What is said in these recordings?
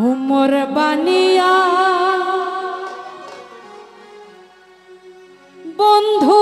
উমর বানিয়া বন্ধু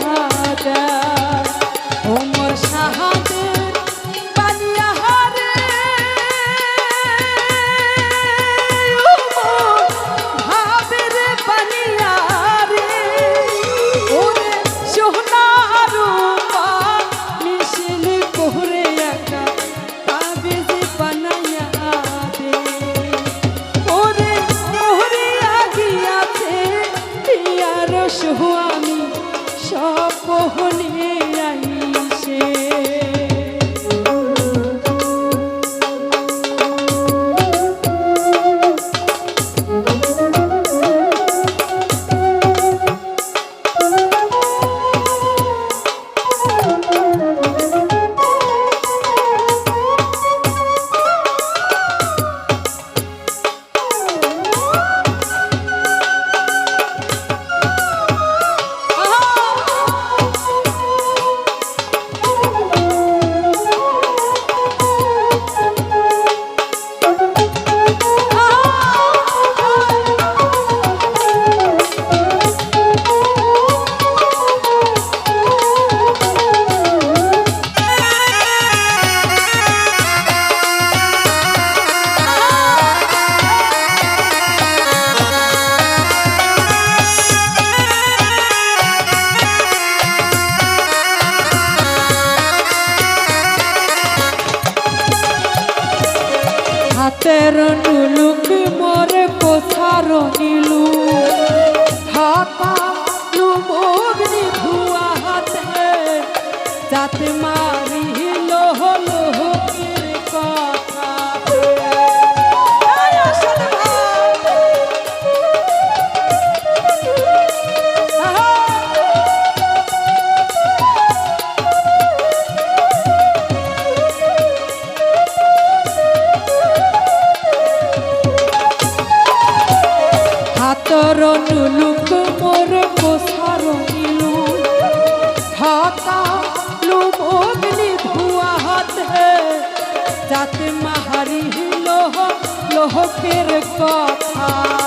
করিয়া হাতের নুলুক মরে পোছার নিলু হাতা নুমগ্নি ধুয়া হাতে যাতে সারণিলু। হাতা লুমগ্নি ধুয়া হাতে যাতে মাহারি লোহ লোহ পের কথা।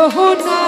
সোহনার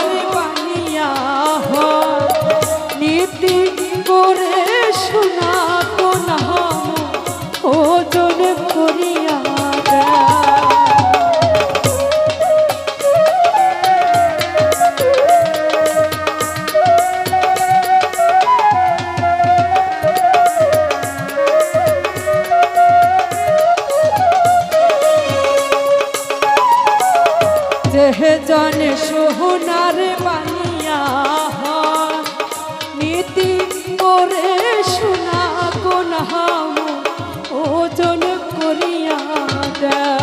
করিয়া দেয়